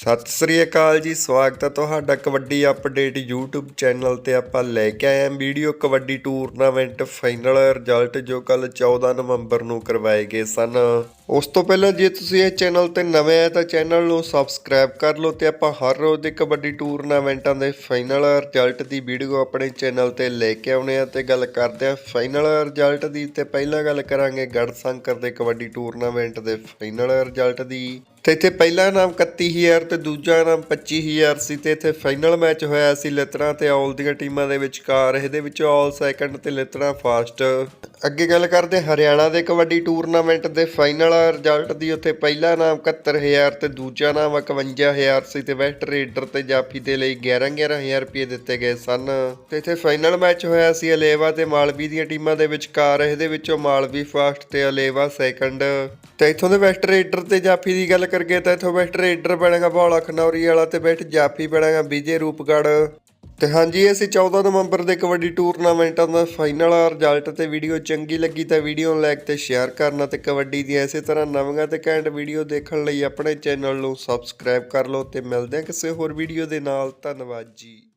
ਸਤਿ ਸ੍ਰੀ ਅਕਾਲ ਜੀ, ਸਵਾਗਤ ਹੈ ਤੁਹਾਡਾ ਕਬੱਡੀ ਅਪਡੇਟ YouTube ਚੈਨਲ ਤੇ ਆਪਾਂ ਲੈ ਕੇ ਆਏ ਹਾਂ video kabaddi tournament final result ਜੋ ਕੱਲ 14 ਨਵੰਬਰ ਨੂੰ ਕਰਵਾਏ ਗਏ ਸਨ। ਉਸ ਤੋਂ ਪਹਿਲਾਂ ਜੇ ਤੁਸੀਂ ਇਹ ਚੈਨਲ ਤੇ ਨਵੇਂ ਆ ਤਾਂ ਚੈਨਲ ਨੂੰ ਸਬਸਕ੍ਰਾਈਬ ਕਰ ਲਓ ਤੇ ਆਪਾਂ ਹਰ ਰੋਜ਼ ਦੇ ਕਬੱਡੀ ਟੂਰਨਾਮੈਂਟਾਂ ਦੇ ਫਾਈਨਲ ਰਿਜ਼ਲਟ ਦੀ ਵੀਡੀਓ ਆਪਣੇ ਚੈਨਲ ਤੇ ਲੈ ਕੇ ਆਉਣੇ ਆ ਤੇ ਗੱਲ ਕਰਦੇ ਆ ਫਾਈਨਲ ਰਿਜ਼ਲਟ ਦੀ ਤੇ ਪਹਿਲਾਂ ਗੱਲ ਕਰਾਂਗੇ ਗੜਸ਼ੰਕਰ ਦੇ ਕਬੱਡੀ ਟੂਰਨਾਮੈਂਟ ਦੇ ਫਾਈਨਲ ਰਿਜ਼ਲਟ ਦੀ। ਤੇ ਇੱਥੇ ਪਹਿਲਾ ਨਾਮ 31000 ਤੇ ਦੂਜਾ ਨਾਮ 25000 ਸੀ ਤੇ ਇੱਥੇ ਫਾਈਨਲ ਮੈਚ ਹੋਇਆ ਸੀ ਲਿਤਰਾ ਤੇ ਆਲ ਦੀਆਂ ਟੀਮਾਂ ਦੇ ਵਿਚਕਾਰ। ਇਹਦੇ ਵਿੱਚ ਔਲ ਸੈਕੰਡ ਤੇ ਲਿਤਰਾ ਫਾਸਟ। ਅੱਗੇ ਗੱਲ ਕਰਦੇ ਹਰਿਆਣਾ ਦੇ ਕਬੱਡੀ ਟੂਰਨਾਮੈਂਟ ਦੇ ਫਾਈਨਲ ਰਿਜ਼ਲਟ ਦੀ। ਉੱਥੇ ਪਹਿਲਾ ਨਾਮ 71000 ਤੇ ਦੂਜਾ ਨਾਮ 51000 ਸੀ ਤੇ ਵੈਸਟ ਰੇਡਰ ਤੇ ਜਾਫੀ ਦੇ ਲਈ 11 11000 ਰੁਪਏ ਦਿੱਤੇ ਗਏ ਸਨ। ਤੇ ਇੱਥੇ ਫਾਈਨਲ ਮੈਚ ਹੋਇਆ ਸੀ ਅਲੇਵਾ ਤੇ ਮਾਲਵੀ ਦੀਆਂ ਟੀਮਾਂ ਦੇ ਵਿਚਕਾਰ। ਇਹਦੇ ਵਿੱਚੋਂ ਮਾਲਵੀ ਫਾਸਟ ਤੇ ਅਲੇਵਾ ਸੈਕੰਡ। ਤੇ ਇੱਥੋਂ ਦੇ ਵੈਸਟ ਰੇਡਰ ਤੇ ਜਾਫੀ ਦੀ ਗੱਲ ਕਰਗੇ ਤਾਂ ਇੱਥੋਂ ਵੈਸਟ ਰੇਡਰ ਬਣੇਗਾ ਭੋਲਾ ਖਨੌਰੀ ਵਾਲਾ ਤੇ ਵੈਸਟ ਜਾਫੀ ਬਣੇਗਾ ਵਿਜੇ ਰੂਪਗੜ ਤੇ ਹਾਂਜੀ, ਅਸੀਂ ਸੀ 14 ਨਵੰਬਰ ਦੇ ਕਬੱਡੀ ਟੂਰਨਾਮੈਂਟਾਂ ਦਾ ਫਾਈਨਲ ਰਿਜ਼ਲਟ ਤੇ ਵੀਡੀਓ ਚੰਗੀ ਲੱਗੀ ਤਾਂ ਵੀਡੀਓ ਨੂੰ ਲਾਈਕ ਤੇ ਸ਼ੇਅਰ ਕਰਨਾ ਤੇ ਕਬੱਡੀ ਦੀਆਂ ਇਸੇ ਤਰ੍ਹਾਂ ਨਵੀਆਂ ਤੇ ਘੈਂਟ ਵੀਡੀਓ ਦੇਖਣ ਲਈ ਆਪਣੇ ਚੈਨਲ ਨੂੰ ਸਬਸਕ੍ਰਾਈਬ ਕਰ ਲਓ ਤੇ ਮਿਲਦੇ ਹਾਂ ਕਿਸੇ ਹੋਰ ਵੀਡੀਓ ਦੇ ਨਾਲ। ਧੰਨਵਾਦ ਜੀ।